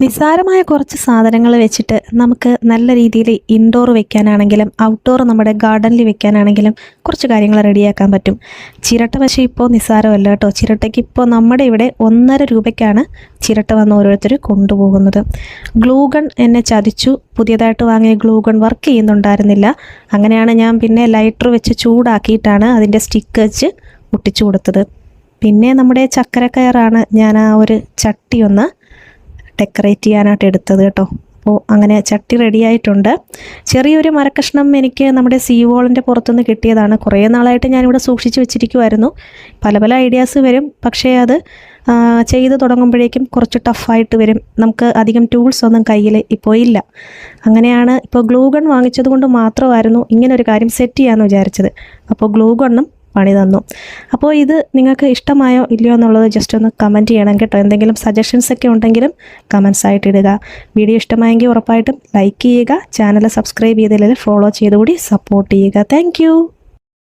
നിസ്സാരമായ കുറച്ച് സാധനങ്ങൾ വെച്ചിട്ട് നമുക്ക് നല്ല രീതിയിൽ ഇൻഡോർ വെക്കാനാണെങ്കിലും ഔട്ട്ഡോർ നമ്മുടെ ഗാർഡനിൽ വെക്കാനാണെങ്കിലും കുറച്ച് കാര്യങ്ങൾ റെഡിയാക്കാൻ പറ്റും. ചിരട്ട പക്ഷേ ഇപ്പോൾ നിസ്സാരമല്ല കേട്ടോ. ചിരട്ടയ്ക്ക് ഇപ്പോൾ നമ്മുടെ ഇവിടെ ഒന്നര രൂപയ്ക്കാണ് ചിരട്ട വന്ന് ഓരോരുത്തർ കൊണ്ടുപോകുന്നത്. ഗ്ലൂഗൺ എന്നെ ചതിച്ചു. പുതിയതായിട്ട് വാങ്ങിയ ഗ്ലൂഗൺ വർക്ക് ചെയ്യുന്നുണ്ടായിരുന്നില്ല. അങ്ങനെയാണ് ഞാൻ പിന്നെ ലൈറ്റർ വെച്ച് ചൂടാക്കിയിട്ടാണ് അതിന്റെ സ്റ്റിക്ക് വെച്ച് ഒട്ടിച്ചു കൊടുത്തത്. പിന്നെ നമ്മുടെ ചക്കരക്കയറാണ് ഞാൻ ആ ഒരു ചട്ടി ഒന്ന് ഡെക്കറേറ്റ് ചെയ്യാനായിട്ട് എടുത്തത് കേട്ടോ. അപ്പോൾ അങ്ങനെ ചട്ടി റെഡിയായിട്ടുണ്ട് ചെറിയൊരു മരക്കഷ്ണം എനിക്ക് നമ്മുടെ സീ വോളിന്റെ പുറത്തുനിന്ന് കിട്ടിയതാണ്. കുറേ നാളായിട്ട് ഞാനിവിടെ സൂക്ഷിച്ച് വെച്ചിരിക്കുമായിരുന്നു പല പല ഐഡിയാസ് വരും. പക്ഷേ അത് ചെയ്ത് തുടങ്ങുമ്പോഴേക്കും കുറച്ച് ടഫായിട്ട് വരും. നമുക്ക് അധികം ടൂൾസ് ഒന്നും കയ്യിൽ ഇപ്പോൾ ഇല്ല. അങ്ങനെയാണ് ഇപ്പോൾ ഗ്ലൂഗൺ വാങ്ങിച്ചത് കൊണ്ട് മാത്രമായിരുന്നു ഇങ്ങനെ ഒരു കാര്യം സെറ്റ് ചെയ്യാമെന്ന് വിചാരിച്ചത്. അപ്പോൾ ഗ്ലൂ ഗണ്ണും പണി തന്നു. അപ്പോൾ ഇത് നിങ്ങൾക്ക് ഇഷ്ടമായോ ഇല്ലയോ എന്നുള്ളത് ജസ്റ്റ് ഒന്ന് കമന്റ് ചെയ്യണം കേട്ടോ. എന്തെങ്കിലും സജഷൻസ് ഒക്കെ ഉണ്ടെങ്കിലും കമൻസ് ആയിട്ട് ഇടുക. വീഡിയോ ഇഷ്ടമായെങ്കിൽ ഉറപ്പായിട്ടും ലൈക്ക് ചെയ്യുക. ചാനൽ സബ്സ്ക്രൈബ് ചെയ്തില്ലെങ്കിൽ ഫോളോ ചെയ്തുകൂടി സപ്പോർട്ട് ചെയ്യുക. താങ്ക്